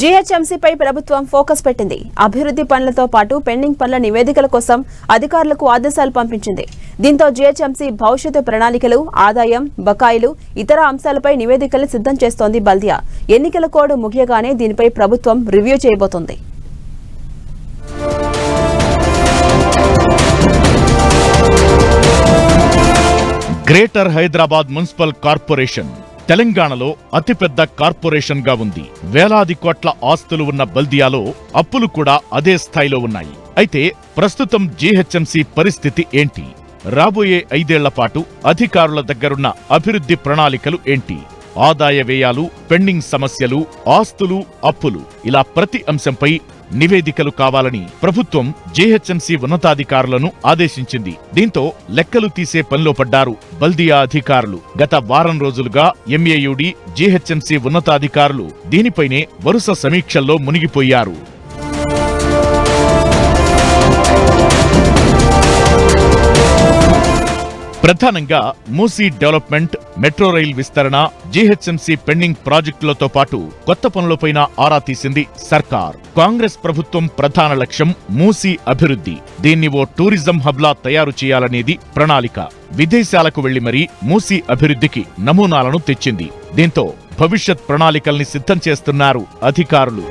జీహెచ్ఎంసీపై ప్రభుత్వం ఫోకస్ పెట్టింది. అభివృద్ధి పనులతో పాటు పెండింగ్ పనుల నివేదికల కోసం అధికారులకు ఆదేశాలు పంపించింది. దీంతో జీహెచ్ఎంసీ భవిష్యత్తు ప్రణాళికలు ఆదాయం బకాయిలు ఇతర అంశాలపై నివేదికలు సిద్ధం చేస్తోంది బల్దియా. ఎన్నికల కోడ్ ముగియగానే దీనిపై ప్రభుత్వం రివ్యూ చేయబోతోంది. గ్రేటర్ హైదరాబాద్ మున్సిపల్ కార్పొరేషన్ తెలంగాణలో అతిపెద్ద కార్పొరేషన్గా ఉంది. వేలాది కోట్ల ఆస్తులు ఉన్న బల్దియాలో అప్పులు కూడా అదే స్థాయిలో ఉన్నాయి. అయితే ప్రస్తుతం జీహెచ్ఎంసీ పరిస్థితి ఏంటి? రాబోయే ఐదేళ్ళ పాటు అధికారుల దగ్గరున్న అభివృద్ధి ప్రణాళికలు ఏంటి? ఆదాయ వ్యయాలు పెండింగ్ సమస్యలు ఆస్తులు అప్పులు ఇలా ప్రతి అంశంపై నివేదికలు కావాలని ప్రభుత్వం జేహెచ్ఎంసీ ఉన్నతాధికారులను ఆదేశించింది. దీంతో లెక్కలు తీసే పనిలో పడ్డారు బల్దియా అధికారులు. గత వారం రోజులుగా ఎంఏయుడి జేహెచ్ఎంసీ ఉన్నతాధికారులు దీనిపైనే వరుస సమీక్షల్లో మునిగిపోయారు. ప్రధానంగా మూసీ డెవలప్మెంట్ మెట్రో రైల్ విస్తరణ జీహెచ్ఎంసీ పెండింగ్ ప్రాజెక్టులతో పాటు కొత్త పనులపైన ఆరా తీసింది సర్కార్. కాంగ్రెస్ ప్రభుత్వం ప్రధాన లక్ష్యం మూసీ అభివృద్ధి. దీన్ని ఓ టూరిజం హబ్లా తయారు చేయాలనేది ప్రణాళిక. విదేశాలకు వెళ్ళి మరీ మూసీ అభివృద్ధికి నమూనాలను తెచ్చింది. దీంతో భవిష్యత్ ప్రణాళికల్ని సిద్ధం చేస్తున్నారు అధికారులు.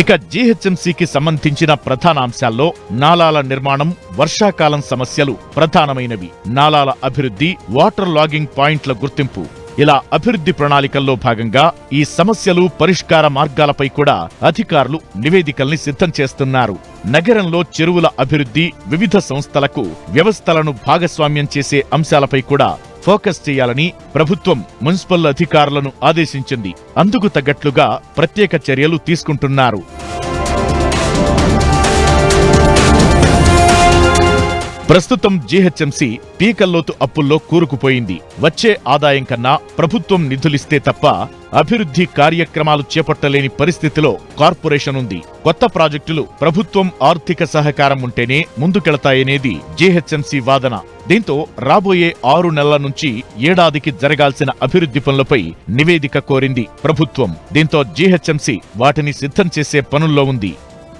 ఇక జీహెచ్ఎంసీకి సంబంధించిన ప్రధాన అంశాల్లో నాలాల నిర్మాణం వర్షాకాలం సమస్యలు ప్రధానమైనవి. నాలాల అభివృద్ధి వాటర్ లాగింగ్ పాయింట్ల గుర్తింపు. ఇలా అభివృద్ధి ప్రణాళికల్లో భాగంగా ఈ సమస్యలు పరిష్కార మార్గాలపై కూడా అధికారులు నివేదికల్ని సిద్ధం చేస్తున్నారు. నగరంలో చెరువుల అభివృద్ధి వివిధ సంస్థలకు వ్యవస్థలను భాగస్వామ్యం చేసే అంశాలపై కూడా ఫోకస్ చేయాలని ప్రభుత్వం మున్సిపల్ అధికారులను ఆదేశించింది. అందుకు తగ్గట్లుగా ప్రత్యేక చర్యలు తీసుకుంటున్నారు. ప్రస్తుతం జీహెచ్ఎంసీ పీకల్లోతు అప్పుల్లో కూరుకుపోయింది. వచ్చే ఆదాయం కన్నా ప్రభుత్వం నిధులిస్తే తప్ప అభివృద్ధి కార్యక్రమాలు చేపట్టలేని పరిస్థితిలో కార్పొరేషన్ ఉంది. కొత్త ప్రాజెక్టులు ప్రభుత్వం ఆర్థిక సహకారం ఉంటేనే ముందుకెళతాయనేది జీహెచ్ఎంసీ వాదన. దీంతో రాబోయే ఆరు నెలల నుంచి ఏడాదికి జరగాల్సిన అభివృద్ధి పనులపై నివేదిక కోరింది ప్రభుత్వం. దీంతో జీహెచ్ఎంసీ వాటిని సిద్ధం చేసే పనుల్లో ఉంది.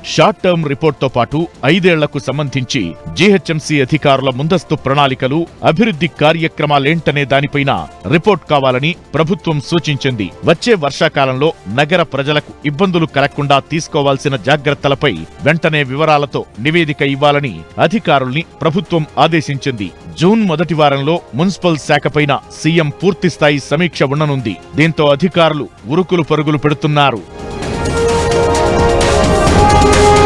షార్ట్ టర్మ్ రిపోర్ట్తో పాటు ఐదేళ్ళకు సంబంధించి జీహెచ్ఎంసీ అధికారుల ముందస్తు ప్రణాళికలు అభివృద్ధి కార్యక్రమాలేంటనే దానిపైన రిపోర్ట్ కావాలని ప్రభుత్వం సూచించింది. వచ్చే వర్షాకాలంలో నగర ప్రజలకు ఇబ్బందులు కలగకుండా తీసుకోవాల్సిన జాగ్రత్తలపై వెంటనే వివరాలతో నివేదిక ఇవ్వాలని అధికారుల్ని ప్రభుత్వం ఆదేశించింది. జూన్ మొదటి వారంలో మున్సిపల్ శాఖపైన సీఎం పూర్తిస్థాయి సమీక్ష ఉండనుంది. దీంతో అధికారులు ఉరుకులు పరుగులు పెడుతున్నారు. Thank.